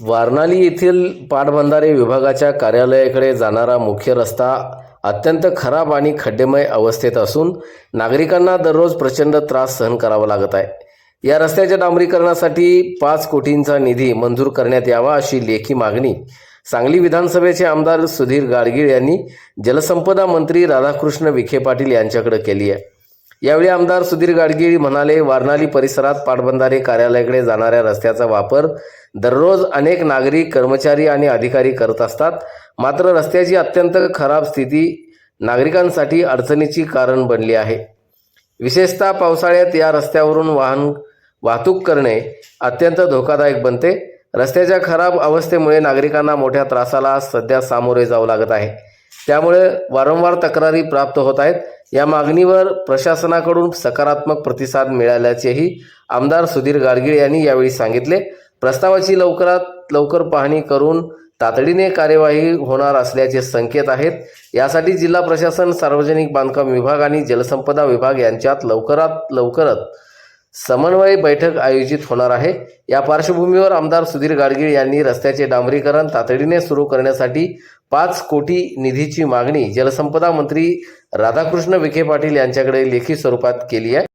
वारणाली येथील पाटबंधारे विभागाच्या कार्यालयाकडे जाणारा मुख्य रस्ता अत्यंत खराब आणि खड्डेमय अवस्थेत असून नागरिकांना दररोज प्रचंड त्रास सहन करावा लागत आहे. या रस्त्याच्या डांबरीकरणासाठी पाच कोटींचा निधी मंजूर करण्यात यावा अशी लेखी मागणी सांगली विधानसभेचे आमदार सुधीर गाडगीळ यांनी जलसंपदा मंत्री राधाकृष्ण विखे पाटील यांच्याकडे केली आहे. यावेळी आमदार सुधीर गाडगीळ म्हणाले वारणाली परिसरात पाटबंधारे कार्यालयाकडे जाणाऱ्या रस्त्याचा वापर दररोज अनेक नागरिक कर्मचारी आणि अधिकारी करत असतात. मात्र रस्त्याची अत्यंत खराब स्थिती नागरिकांसाठी अडचणीची कारण बनली आहे. विशेषतः पावसाळ्यात या रस्त्यावरून वाहन वाहतूक करणे अत्यंत धोकादायक बनते. रस्त्याच्या खराब अवस्थेमुळे नागरिकांना मोठ्या त्रासाला सध्या सामोरे जावं लागत आहे. त्यामुळे वारंवार तक्रारी प्राप्त होत आहेत. या मागणीवर प्रशासनाकडून सकारात्मक प्रतिसाद मिळाल्याचेही आमदार सुधीर गाडगीळ यांनी यावेळी सांगितले. प्रस्तावाची लवकरात लवकर पाहणी करून तातडीने कार्यवाही होणार असल्याचे संकेत आहेत. यासाठी जिल्हा प्रशासन सार्वजनिक बांधकाम विभाग आणि जलसंपदा विभाग यांच्यात लवकरात लवकरच समन्वय बैठक आयोजित होणार आहे. या पार्श्वभूमीवर आमदार सुधीर गाडगीळ यांनी रस्त्याचे डांबरीकरण तातडीने सुरू करण्यासाठी पाच कोटी निधीची मागणी जलसंपदा मंत्री राधाकृष्ण विखे पाटील यांच्याकडे लेखी स्वरूपात केली आहे.